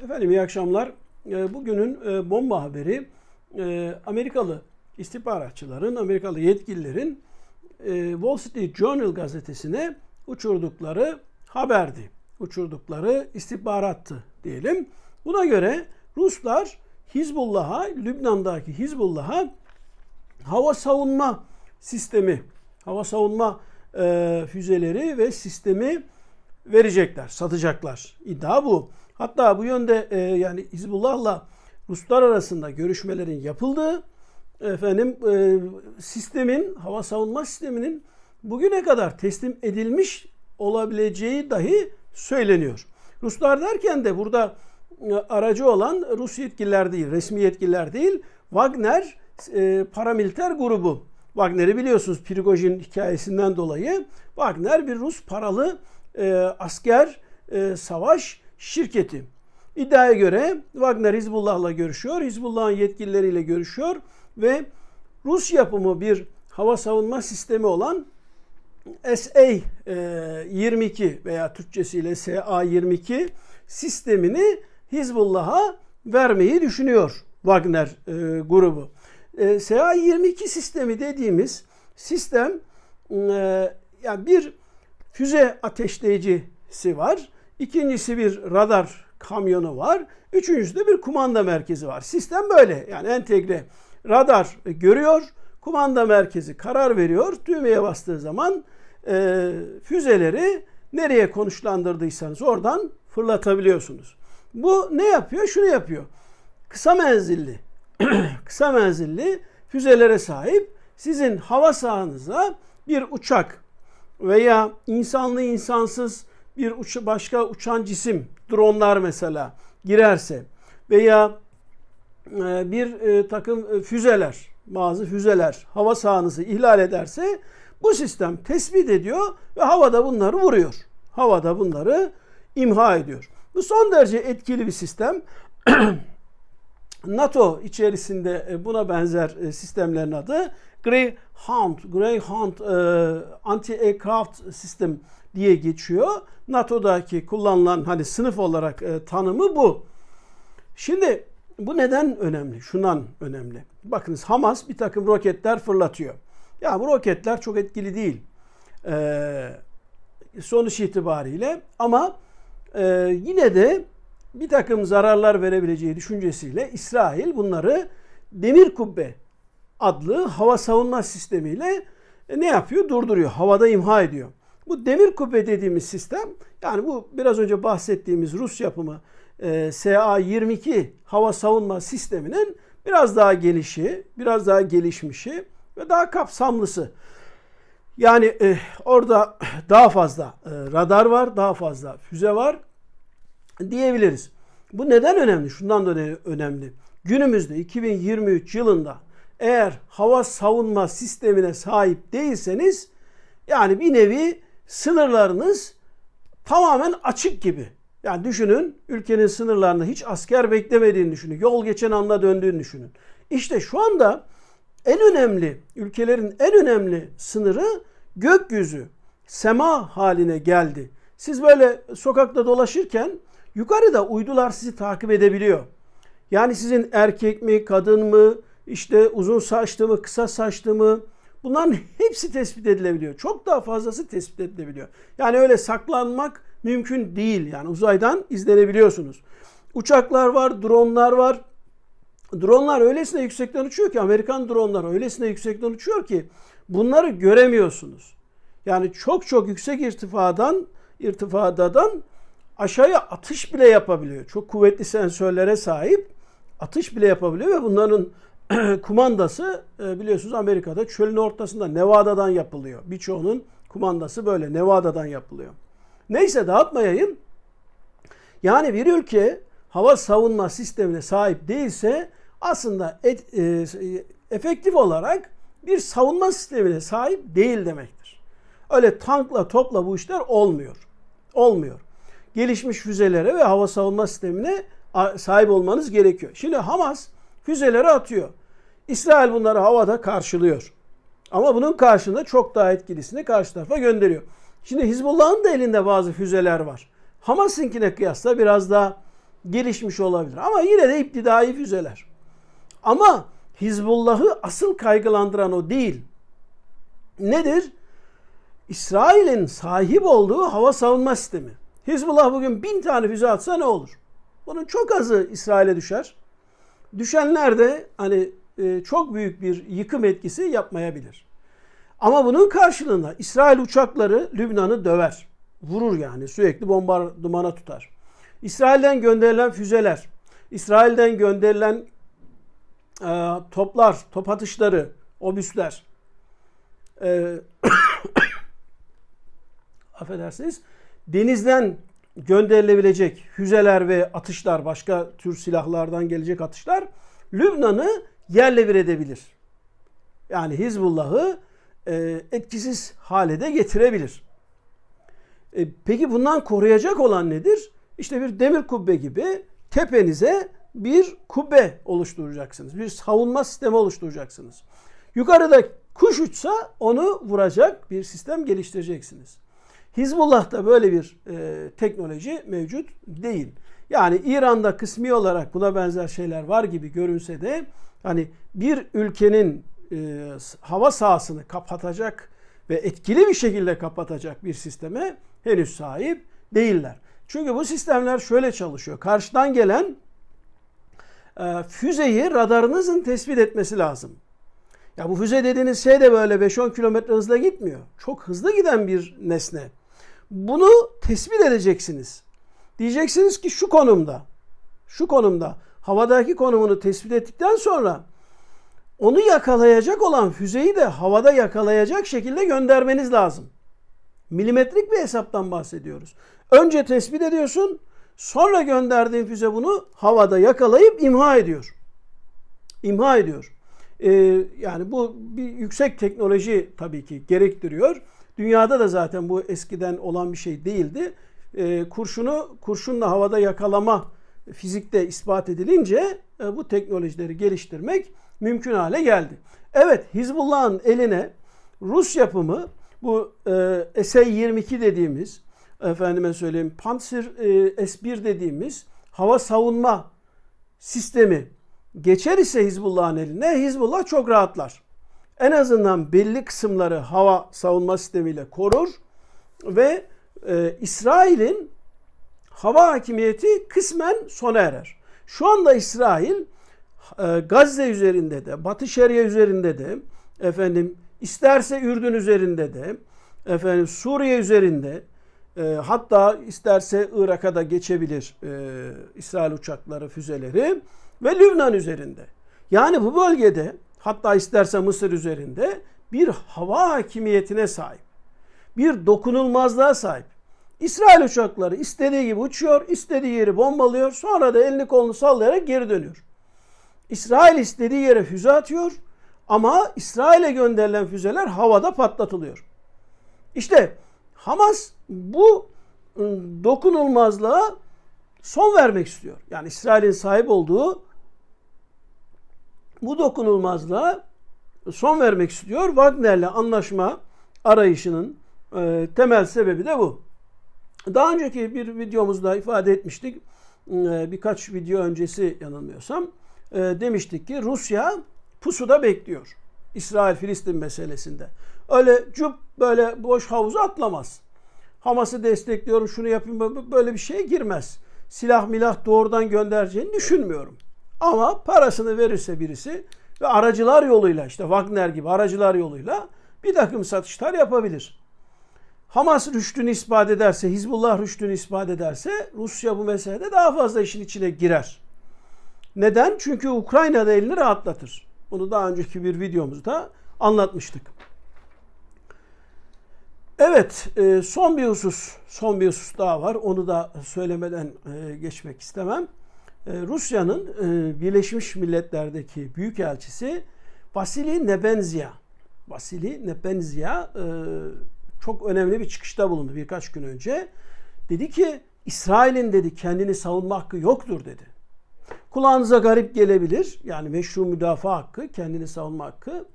Efendim iyi akşamlar. Ee, Bugünün e, bomba haberi e, Amerikalı istihbaratçıların, Amerikalı yetkililerin e, Wall Street Journal gazetesine uçurdukları haberdi. Uçurdukları istihbarattı diyelim. Buna göre Ruslar Hizbullah'a, Lübnan'daki Hizbullah'a hava savunma sistemi, hava savunma e, füzeleri ve sistemi verecekler, satacaklar. İddia bu. Hatta bu yönde e, yani Hizbullah'la Ruslar arasında görüşmelerin yapıldığı efendim e, sistemin hava savunma sisteminin bugüne kadar teslim edilmiş olabileceği dahi söyleniyor. Ruslar derken de burada e, aracı olan Rus yetkililer değil, resmi yetkililer değil, Wagner e, paramiliter grubu. Wagner'i biliyorsunuz Prigojin hikayesinden dolayı. Wagner bir Rus paralı e, asker e, savaş şirketi. İddiaya göre Wagner Hizbullah'la görüşüyor, Hizbullah'ın yetkilileriyle görüşüyor ve Rus yapımı bir hava savunma sistemi olan SA-22 veya Türkçesiyle SA-22 sistemini Hizbullah'a vermeyi düşünüyor Wagner e, grubu. E, SA-22 sistemi dediğimiz sistem e, yani bir füze ateşleyicisi var. İkincisi bir radar kamyonu var. Üçüncüsü de bir kumanda merkezi var. Sistem böyle yani entegre. Radar görüyor, kumanda merkezi karar veriyor. Düğmeye bastığı zaman e, füzeleri nereye konuşlandırdıysanız oradan fırlatabiliyorsunuz. Bu ne yapıyor? Şunu yapıyor. Kısa menzilli, kısa menzilli füzelere sahip sizin hava sahanıza bir uçak veya insanlı insansız bir uç başka uçan cisim, dronlar mesela girerse veya e, bir e, takım e, füzeler, bazı füzeler hava sahanızı ihlal ederse bu sistem tespit ediyor ve havada bunları vuruyor. Havada bunları imha ediyor. Bu son derece etkili bir sistem. NATO içerisinde buna benzer sistemlerin adı Greyhound, Greyhound Anti-Aircraft System diye geçiyor. NATO'daki kullanılan hani sınıf olarak tanımı bu. Şimdi bu neden önemli? Şundan önemli. Bakınız Hamas bir takım roketler fırlatıyor. Ya bu roketler çok etkili değil. Ee, sonuç itibariyle ama e, yine de bir takım zararlar verebileceği düşüncesiyle İsrail bunları demir kubbe adlı hava savunma sistemiyle e, ne yapıyor? Durduruyor. Havada imha ediyor. Bu demir kubbe dediğimiz sistem yani bu biraz önce bahsettiğimiz Rus yapımı e, SA-22 hava savunma sisteminin biraz daha gelişi, biraz daha gelişmişi ve daha kapsamlısı. Yani e, orada daha fazla e, radar var, daha fazla füze var diyebiliriz. Bu neden önemli? Şundan dolayı önemli. Günümüzde 2023 yılında eğer hava savunma sistemine sahip değilseniz yani bir nevi sınırlarınız tamamen açık gibi. Yani düşünün ülkenin sınırlarında hiç asker beklemediğini düşünün. Yol geçen anda döndüğünü düşünün. İşte şu anda en önemli, ülkelerin en önemli sınırı gökyüzü, sema haline geldi. Siz böyle sokakta dolaşırken yukarıda uydular sizi takip edebiliyor. Yani sizin erkek mi, kadın mı, işte uzun saçlı mı, kısa saçlı mı bunların hepsi tespit edilebiliyor. Çok daha fazlası tespit edilebiliyor. Yani öyle saklanmak mümkün değil. Yani uzaydan izlenebiliyorsunuz. Uçaklar var, dronlar var. Dronlar öylesine yüksekten uçuyor ki Amerikan dronları öylesine yüksekten uçuyor ki bunları göremiyorsunuz. Yani çok çok yüksek irtifadan irtifadadan aşağıya atış bile yapabiliyor. Çok kuvvetli sensörlere sahip atış bile yapabiliyor ve bunların kumandası e, biliyorsunuz Amerika'da çölün ortasında Nevada'dan yapılıyor. Birçoğunun kumandası böyle Nevada'dan yapılıyor. Neyse dağıtmayayım. Yani bir ülke hava savunma sistemine sahip değilse aslında et, e, efektif olarak bir savunma sistemine sahip değil demektir. Öyle tankla topla bu işler olmuyor. Olmuyor. Gelişmiş füzelere ve hava savunma sistemine sahip olmanız gerekiyor. Şimdi Hamas füzeleri atıyor. İsrail bunları havada karşılıyor. Ama bunun karşılığında çok daha etkilisini karşı tarafa gönderiyor. Şimdi Hizbullah'ın da elinde bazı füzeler var. Hamas'ınkine kıyasla biraz daha gelişmiş olabilir. Ama yine de iptidai füzeler. Ama Hizbullah'ı asıl kaygılandıran o değil. Nedir? İsrail'in sahip olduğu hava savunma sistemi. Hizbullah bugün bin tane füze atsa ne olur? Bunun çok azı İsrail'e düşer. Düşenler de hani e, çok büyük bir yıkım etkisi yapmayabilir. Ama bunun karşılığında İsrail uçakları Lübnan'ı döver. Vurur yani sürekli bombardımana tutar. İsrail'den gönderilen füzeler, İsrail'den gönderilen e, toplar, top atışları, obüsler, e, affedersiniz, denizden gönderilebilecek füzeler ve atışlar, başka tür silahlardan gelecek atışlar Lübnan'ı yerle bir edebilir. Yani Hizbullah'ı e, etkisiz hale de getirebilir. E, peki bundan koruyacak olan nedir? İşte bir demir kubbe gibi tepenize bir kubbe oluşturacaksınız. Bir savunma sistemi oluşturacaksınız. Yukarıda kuş uçsa onu vuracak bir sistem geliştireceksiniz. Hizbullah'ta böyle bir e, teknoloji mevcut değil. Yani İran'da kısmi olarak buna benzer şeyler var gibi görünse de hani bir ülkenin e, hava sahasını kapatacak ve etkili bir şekilde kapatacak bir sisteme henüz sahip değiller. Çünkü bu sistemler şöyle çalışıyor. Karşıdan gelen e, füzeyi radarınızın tespit etmesi lazım. Ya bu füze dediğiniz şey de böyle 5-10 kilometre hızla gitmiyor. Çok hızlı giden bir nesne. Bunu tespit edeceksiniz. Diyeceksiniz ki şu konumda, şu konumda havadaki konumunu tespit ettikten sonra onu yakalayacak olan füzeyi de havada yakalayacak şekilde göndermeniz lazım. Milimetrik bir hesaptan bahsediyoruz. Önce tespit ediyorsun, sonra gönderdiğin füze bunu havada yakalayıp imha ediyor. İmha ediyor. Ee, yani bu bir yüksek teknoloji tabii ki gerektiriyor. Dünyada da zaten bu eskiden olan bir şey değildi. Ee, kurşunu kurşunla havada yakalama fizikte ispat edilince e, bu teknolojileri geliştirmek mümkün hale geldi. Evet Hizbullah'ın eline Rus yapımı bu e, SA-22 dediğimiz efendime söyleyeyim Panzer e, S-1 dediğimiz hava savunma sistemi geçer ise Hizbullah'ın eline Hizbullah çok rahatlar. En azından belli kısımları hava savunma sistemiyle korur ve e, İsrail'in hava hakimiyeti kısmen sona erer. Şu anda İsrail e, Gazze üzerinde de, Batı Şeria üzerinde de, efendim isterse Ürdün üzerinde de, efendim Suriye üzerinde, e, hatta isterse Irak'a da geçebilir e, İsrail uçakları, füzeleri ve Lübnan üzerinde. Yani bu bölgede hatta isterse Mısır üzerinde bir hava hakimiyetine sahip. Bir dokunulmazlığa sahip. İsrail uçakları istediği gibi uçuyor, istediği yeri bombalıyor, sonra da elini kolunu sallayarak geri dönüyor. İsrail istediği yere füze atıyor ama İsrail'e gönderilen füzeler havada patlatılıyor. İşte Hamas bu ıı, dokunulmazlığa son vermek istiyor. Yani İsrail'in sahip olduğu bu dokunulmazlığa son vermek istiyor. Wagner'le anlaşma arayışının e, temel sebebi de bu. Daha önceki bir videomuzda ifade etmiştik. E, birkaç video öncesi yanılmıyorsam e, demiştik ki Rusya pusuda bekliyor. İsrail-Filistin meselesinde. Öyle cüp böyle boş havuza atlamaz. Hamas'ı destekliyorum şunu yapayım böyle bir şeye girmez. Silah milah doğrudan göndereceğini düşünmüyorum. Ama parasını verirse birisi ve aracılar yoluyla işte Wagner gibi aracılar yoluyla bir takım satışlar yapabilir. Hamas rüştünü ispat ederse, Hizbullah rüştünü ispat ederse Rusya bu meselede daha fazla işin içine girer. Neden? Çünkü Ukrayna'da elini rahatlatır. Bunu daha önceki bir videomuzda anlatmıştık. Evet, e, son bir husus, son bir husus daha var. Onu da söylemeden e, geçmek istemem. E, Rusya'nın Birleşmiş Milletler'deki büyükelçisi Vasili Nebenzia, Vasili Nebenzia çok önemli bir çıkışta bulundu birkaç gün önce. Dedi ki İsrail'in dedi kendini savunma hakkı yoktur dedi. Kulağınıza garip gelebilir. Yani meşru müdafaa hakkı, kendini savunma hakkı.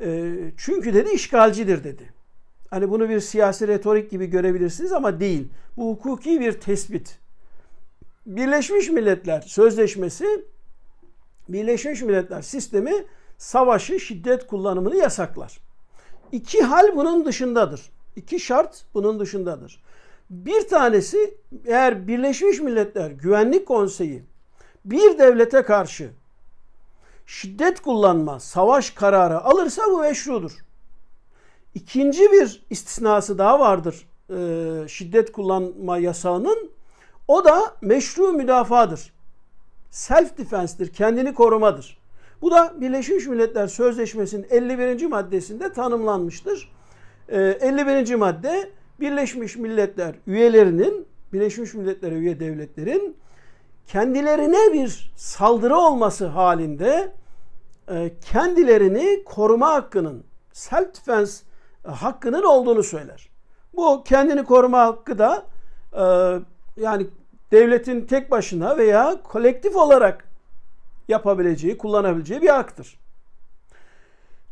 E, çünkü dedi işgalcidir dedi. Hani bunu bir siyasi retorik gibi görebilirsiniz ama değil. Bu hukuki bir tespit. Birleşmiş Milletler Sözleşmesi Birleşmiş Milletler sistemi savaşı, şiddet kullanımını yasaklar. İki hal bunun dışındadır. İki şart bunun dışındadır. Bir tanesi eğer Birleşmiş Milletler Güvenlik Konseyi bir devlete karşı şiddet kullanma, savaş kararı alırsa bu meşrudur. İkinci bir istisnası daha vardır e, şiddet kullanma yasağının. O da meşru müdafadır. Self defense'dir, kendini korumadır. Bu da Birleşmiş Milletler Sözleşmesi'nin 51. maddesinde tanımlanmıştır. E, 51. madde Birleşmiş Milletler üyelerinin, Birleşmiş Milletler üye devletlerin kendilerine bir saldırı olması halinde e, kendilerini koruma hakkının, self defense hakkının olduğunu söyler. Bu kendini koruma hakkı da e, yani devletin tek başına veya kolektif olarak yapabileceği, kullanabileceği bir haktır.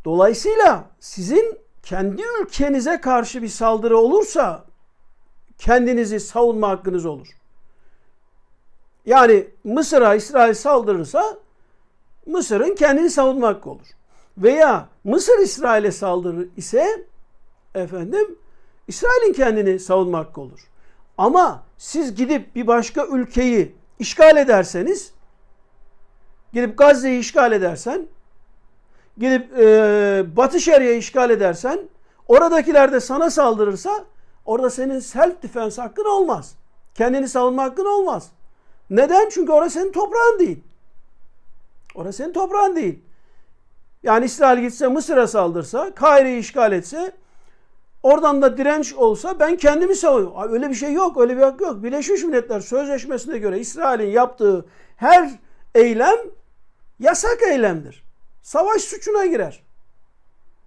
Dolayısıyla sizin kendi ülkenize karşı bir saldırı olursa kendinizi savunma hakkınız olur. Yani Mısır'a İsrail saldırırsa Mısır'ın kendini savunma hakkı olur. Veya Mısır İsrail'e saldırır ise efendim İsrail'in kendini savunma hakkı olur. Ama siz gidip bir başka ülkeyi işgal ederseniz gidip Gazze'yi işgal edersen gidip e, Batı Şeria'yı işgal edersen oradakiler de sana saldırırsa orada senin self defense hakkın olmaz. Kendini savunma hakkın olmaz. Neden? Çünkü orası senin toprağın değil. Orası senin toprağın değil. Yani İsrail gitse Mısır'a saldırsa, Kahire'yi işgal etse, oradan da direnç olsa ben kendimi savunuyorum. Öyle bir şey yok, öyle bir hak yok. Birleşmiş Milletler Sözleşmesi'ne göre İsrail'in yaptığı her eylem yasak eylemdir. Savaş suçuna girer.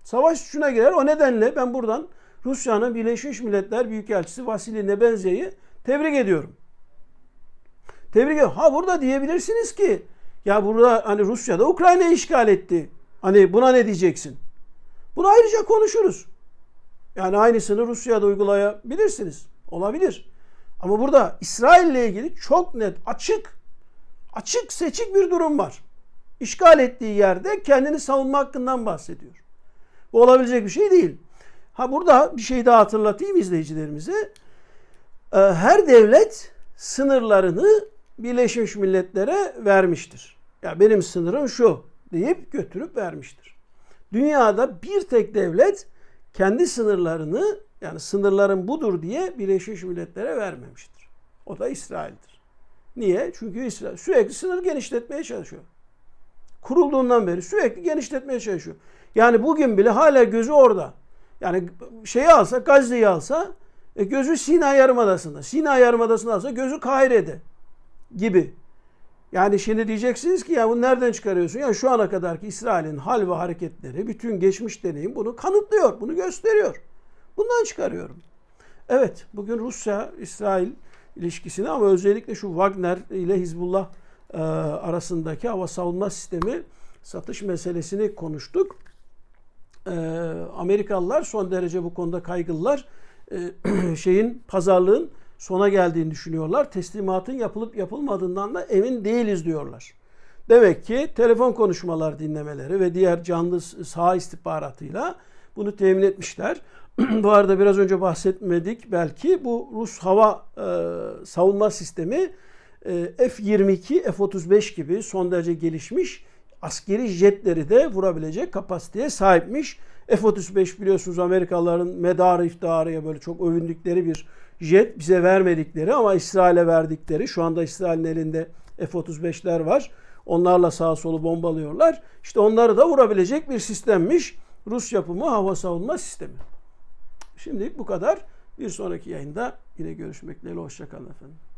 Savaş suçuna girer. O nedenle ben buradan Rusya'nın Birleşmiş Milletler Büyükelçisi Vasily Nebenzya'yı tebrik ediyorum. Tebrik ediyorum. Ha burada diyebilirsiniz ki ya burada hani Rusya da Ukrayna'yı işgal etti. Hani buna ne diyeceksin? Bunu ayrıca konuşuruz. Yani aynısını Rusya'da uygulayabilirsiniz. Olabilir. Ama burada İsrail ile ilgili çok net, açık, açık seçik bir durum var. İşgal ettiği yerde kendini savunma hakkından bahsediyor. Bu olabilecek bir şey değil. Ha burada bir şey daha hatırlatayım izleyicilerimize. Ee, her devlet sınırlarını Birleşmiş Milletler'e vermiştir. Ya benim sınırım şu deyip götürüp vermiştir. Dünyada bir tek devlet kendi sınırlarını yani sınırların budur diye Birleşmiş Milletler'e vermemiştir. O da İsrail'dir. Niye? Çünkü İsrail sürekli sınır genişletmeye çalışıyor. Kurulduğundan beri sürekli genişletmeye çalışıyor. Yani bugün bile hala gözü orada. Yani şeyi alsa, Gazze'yi alsa e, gözü Sina Yarımadası'nda. Sina Yarımadası'nda alsa gözü Kahire'de gibi. Yani şimdi diyeceksiniz ki ya bunu nereden çıkarıyorsun? Ya şu ana kadarki İsrail'in hal ve hareketleri, bütün geçmiş deneyim bunu kanıtlıyor, bunu gösteriyor. Bundan çıkarıyorum. Evet, bugün Rusya-İsrail ilişkisini ama özellikle şu Wagner ile Hizbullah e, arasındaki hava savunma sistemi satış meselesini konuştuk. E, Amerikalılar son derece bu konuda kaygılılar. E, şeyin pazarlığın sona geldiğini düşünüyorlar. Teslimatın yapılıp yapılmadığından da emin değiliz diyorlar. Demek ki telefon konuşmalar dinlemeleri ve diğer canlı saha istihbaratıyla bunu temin etmişler. bu arada biraz önce bahsetmedik belki bu Rus hava e, savunma sistemi e, F-22, F-35 gibi son derece gelişmiş askeri jetleri de vurabilecek kapasiteye sahipmiş. F-35 biliyorsunuz Amerikalıların medarı iftiharıya böyle çok övündükleri bir jet bize vermedikleri ama İsrail'e verdikleri şu anda İsrail'in elinde F-35'ler var. Onlarla sağa solu bombalıyorlar. İşte onları da vurabilecek bir sistemmiş. Rus yapımı hava savunma sistemi. Şimdi bu kadar. Bir sonraki yayında yine görüşmek dileğiyle. Hoşçakalın efendim.